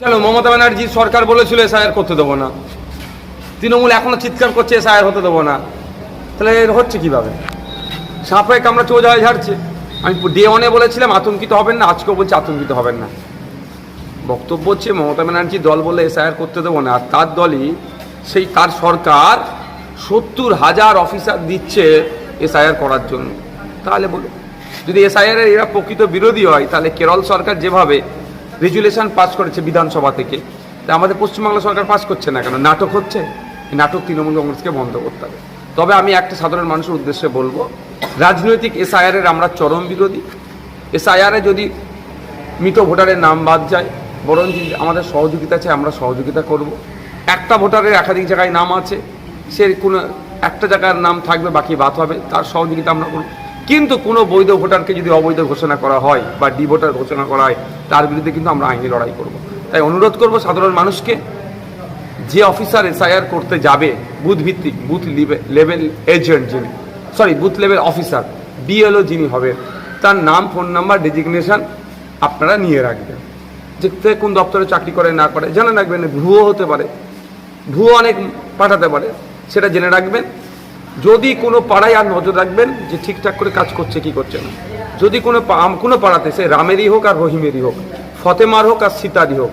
কেন? মমতা ব্যানার্জি সরকার বলেছিল এসআইআর করতে দেবো না। তৃণমূল এখনও চিৎকার করছে এসআইআর হতে দেবো না। তাহলে হচ্ছে কীভাবে? সাপে কামড়া চোজ হয়ে ঝাড়ছে। আমি ডে ওয়ানে বলেছিলাম, আতঙ্কিত হবেন না, আজকেও বলছি আতঙ্কিত হবেন না। বক্তব্য হচ্ছে, মমতা ব্যানার্জি দল বলে এসআইআর করতে দেবো না, আর তার দলই সেই, তার সরকার সত্তর হাজার অফিসার দিচ্ছে এসআইআর করার জন্য। তাহলে বলুন, যদি এসআইআর এরা প্রকৃত বিরোধী হয়, তাহলে কেরল সরকার যেভাবে রেজুলেশন পাস করেছে বিধানসভা থেকে। তা আমাদের পশ্চিমবাংলা সরকার পাস করছে না কেন? নাটক হচ্ছে? নাটক তৃণমূল কংগ্রেসকে বন্ধ করতে হবে। তবে আমি একটা সাধারণ মানুষের উদ্দেশ্যে বলব, রাজনৈতিক এসআইআরের আমরা চরম বিরোধী। এসআইআরে যদি মৃত ভোটারের নাম বাদ যায় বরং আমাদের সহযোগিতা চাই, আমরা সহযোগিতা করব। একটা ভোটারের একাধিক জায়গায় নাম আছে, সে কোনো একটা জায়গার নাম থাকবে, বাকি বাদ হবে, তার সহযোগিতা আমরা করব। কিন্তু কোনো বৈধ ভোটারকে যদি অবৈধ ঘোষণা করা হয় বা ডি ভোটার ঘোষণা করা হয় তার বিরুদ্ধে কিন্তু আমরা আইনি লড়াই করব। তাই অনুরোধ করব সাধারণ মানুষকে, যে অফিসার এসআইআর করতে যাবে বুথ ভিত্তিক বুথ লেভেল এজেন্ট যিনি, sorry, booth level officer, BLO যিনি হবেন, তার নাম, ফোন নাম্বার, ডেজিগনেশন আপনারা নিয়ে রাখবেন। যে কোন দপ্তরে চাকরি করে, না করে, জেনে রাখবেন, ভুয়ো হতে পারে, ভুয়ো অনেক পাঠাতে পারে, সেটা জেনে রাখবেন। যদি কোনো পাড়ায় আর নজর রাখবেন যে ঠিকঠাক করে কাজ করছে, কি করছে না। যদি কোনো কোনো পাড়াতে সে রামেরই হোক আর রহিমেরই হোক, ফতেমার হোক আর সীতারই হোক,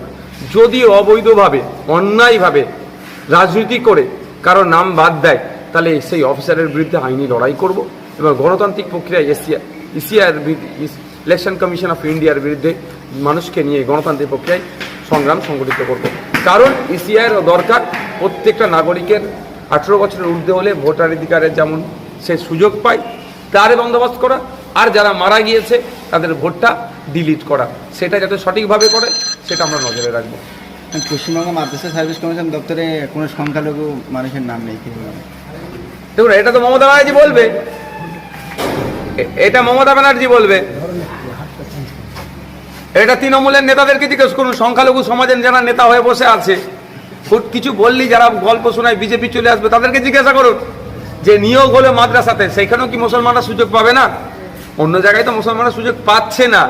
যদি অবৈধভাবে, অন্যায়ভাবে রাজনীতি করে কারও নাম বাদ দেয়, তাহলে সেই অফিসারের বিরুদ্ধে আইনি লড়াই করব এবং গণতান্ত্রিক প্রক্রিয়ায় এসিয়া ইসিআর ইলেকশন কমিশন অফ ইন্ডিয়ার বিরুদ্ধে মানুষকে নিয়ে গণতান্ত্রিক প্রক্রিয়ায় সংগ্রাম সংগঠিত করব। কারণ ইসিআর দরকার প্রত্যেকটা নাগরিকের আঠেরো বছরের ঊর্ধ্বে হলে ভোটার অধিকারের যেমন সে সুযোগ পায়, তার বন্দোবস্ত করা আর যারা মারা গিয়েছে তাদের ভোটটা ডিলিট করা। সেটা যাতে সঠিকভাবে করে সেটা আমরা নজরে রাখব। পশ্চিমবঙ্গ মাদ্রাসা সার্ভিস কমিশন দপ্তরে কোনো সংখ্যালঘু মানুষের নাম নেই দেখুন এটা তো মমতা ব্যানার্জি বলবে। এটা মমতা ব্যানার্জি বলবে। এটা তৃণমূলের নেতাদেরকে জিজ্ঞেস করুন সংখ্যালঘু সমাজের যারা নেতা হয়ে বসে আছে কিছু বললি যারা গল্প শোনায় বিজেপি চলে আসবে তাদেরকে জিজ্ঞাসা করুন। যে নিয়োগ হলো মাদ্রাসাতে সেখানেও কি মুসলমানরা সুযোগ পাবে না? অন্য জায়গায় তো মুসলমানরা সুযোগ পাচ্ছে না।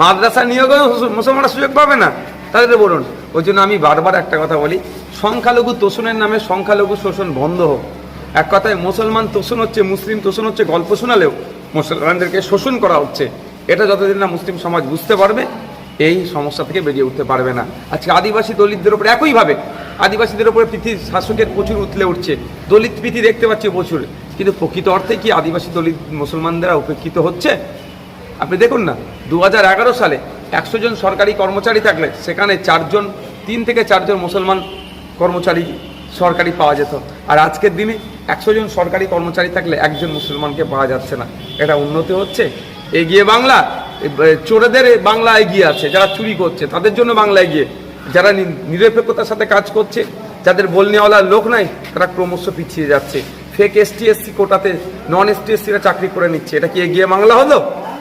মাদ্রাসা নিয়োগেও মুসলমানরা সুযোগ পাবে না। তাদের বলুন, ওই জন্য আমি বারবার একটা কথা বলি, সংখ্যালঘু তোষণের নামে সংখ্যালঘু শোষণ বন্ধ হোক। এক কথায় মুসলমান তোষণ হচ্ছে, মুসলিম তোষণ হচ্ছে, গল্প শোনালেও মুসলমানদেরকে শোষণ করা হচ্ছে। এটা যতদিন না মুসলিম সমাজ বুঝতে পারবে, এই সমস্যা থেকে বেরিয়ে উঠতে পারবে না। আজকে আদিবাসী দলিতদের উপর একইভাবে, আদিবাসীদের উপরে পৃথিবীর শাসকের প্রচুর উতলে উঠছে। দলিত প্রীতি দেখতে পাচ্ছি প্রচুর। কিন্তু প্রকৃত অর্থে কি আদিবাসী দলিত মুসলমানদেরা উপেক্ষিত হচ্ছে? আপনি দেখুন না দু হাজার এগারো সালে একশো জন সরকারি কর্মচারী থাকলে সেখানে চারজন, তিন থেকে চারজন মুসলমান কর্মচারী সরকারি পাওয়া যেত। আর আজকের দিনে একশো জন সরকারি কর্মচারী থাকলে একজন মুসলমানকে পাওয়া যাচ্ছে না। এটা উন্নতি হচ্ছে। এগিয়ে বাংলা চোরেদের বাংলা এগিয়ে আছে, যারা চুরি করছে, তাদের জন্য বাংলা এগিয়ে। যারা নিরপেক্ষতার সাথে কাজ করছে, যাদের বলনেওয়ালার লোক নাই, তারা ক্রমশ পিছিয়ে যাচ্ছে। ফেক এসটিএসসি এসসি কোটাতে নন এসটিএসসিরা চাকরি করে নিচ্ছে। এটা কি এগিয়ে বাংলা হলো?